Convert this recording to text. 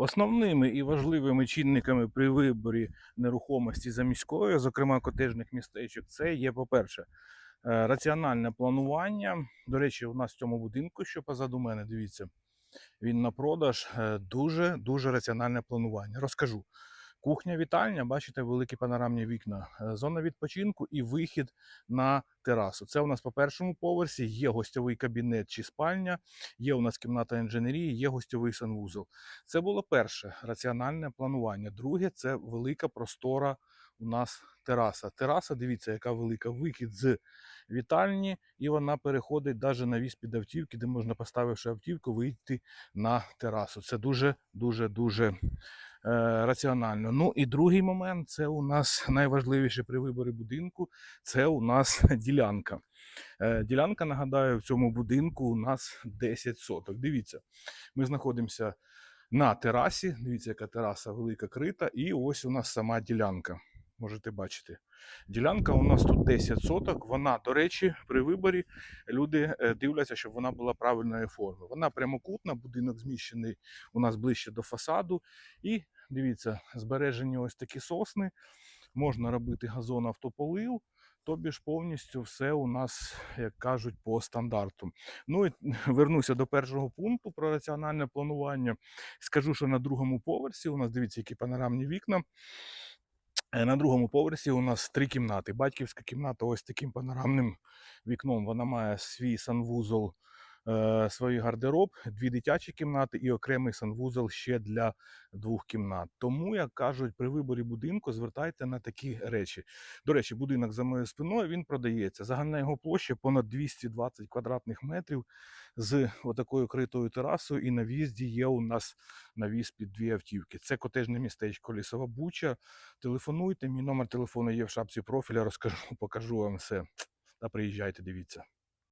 Основними і важливими чинниками при виборі нерухомості за міською, зокрема котежних містечок, це є, по-перше, е, раціональне планування. До речі, у нас в цьому будинку, що позаду мене, дивіться, він на продаж. е, Дуже дуже раціональне планування. Розкажу. Кухня, вітальня, бачите, великі панорамні вікна, е, зона відпочинку і вихід на терасу. Це у нас по першому поверсі є гостьовий кабінет чи спальня, є у нас кімната інженерії, є гостьовий санвузол. Це було перше раціональне планування. Друге це велика простора у нас тераса. Тераса, дивіться, яка велика вихід з вітальні, і вона переходить навіть на віз під автівки, де можна, поставивши автівку, вийти на терасу. Це дуже, дуже, дуже раціонально. Ну і другий момент це у нас найважливіше при виборі будинку. Це у нас ділянка. Е, Ділянка, нагадаю, в цьому будинку у нас 10 соток. Дивіться, ми знаходимося на терасі. Дивіться, яка тераса велика крита, і ось у нас сама ділянка. Можете бачити. Ділянка у нас тут 10 соток. Вона, до речі, при виборі люди е, дивляться, щоб вона була правильної форми. Вона прямокутна, будинок зміщений у нас ближче до фасаду. І дивіться, збережені ось такі сосни. Можна робити газон автополив. Тобі ж повністю все у нас, як кажуть, по стандарту. Ну і вернуся до першого пункту про раціональне планування. Скажу, що на другому поверсі у нас дивіться, які панорамні вікна. Е, На другому поверсі у нас три кімнати. Батьківська кімната ось таким панорамним вікном. Вона має свій санвузол, свій гардероб, дві дитячі кімнати і окремий санвузол ще для двох кімнат. Тому, як кажуть, при виборі будинку звертайте на такі речі. До речі, будинок за моєю спиною він продається. Загальна його площа понад 220 квадратних метрів з отакою критою терасою. І на в'їзді є у нас навіс під дві автівки. Це котежне містечко Лісова Буча. Телефонуйте, мій номер телефону є в шапці профіля. Розкажу, покажу вам все. Та приїжджайте, дивіться.